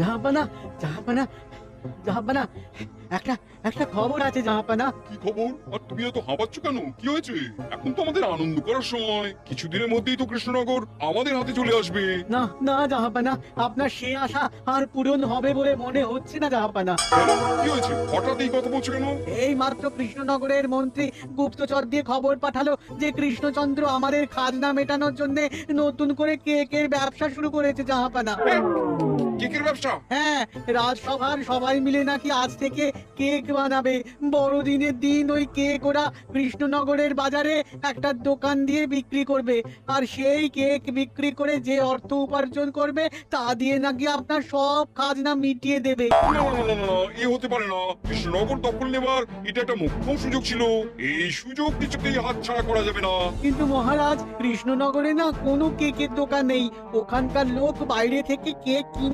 জাহাপানা জাহাপানা জাহাপানা। একটা একটা খবর আছে জাহাপানা। কি খবর? আর তুমি এত হাঁপাচ্ছ কেন? কি হয়েছে? এখন তো আমাদের আনন্দ করার সময়। কিছুদিনের মধ্যেই তো কৃষ্ণনগর আমাদের হাতে চলে আসবে। না না জাহাপানা আপনার সে আশা আর পূরণ হবে বলে মনে হচ্ছে না জাহাপানা। কি হয়েছে? হঠাৎ এই কথা বলছো কেন? এই মাত্র কৃষ্ণনগরের মন্ত্রী গুপ্তচর দিয়ে খবর পাঠালো যে কৃষ্ণচন্দ্র আমাদের খাজনা মেটানোর জন্য নতুন করে কেকের ব্যবসা শুরু করেছে জাহাপানা। ব্যবসা? হ্যাঁ রাজসভার সবাই মিলে নাকি আজ থেকে কেক বানাবে। বড়দিনের দিন ওই কেক ওরা কৃষ্ণনগরের বাজারে একটা দোকান দিয়ে বিক্রি করবে। আর সেই কেক বিক্রি করে যে অর্থ উপার্জন করবে তা দিয়ে নাকি আপনার সব খাজনা মিটিয়ে দেবে। না না না না এ হতে পারে না। কৃষ্ণনগর দখল নেবার এটা একটা মোক্ষম সুযোগ ছিল। এই সুযোগ কিছুতেই হাতছাড়া করা যাবে না। কিন্তু মহারাজ কৃষ্ণনগরে না কোনো কেকের দোকান নেই। ওখানকার লোক বাইরে থেকে কেক কিনে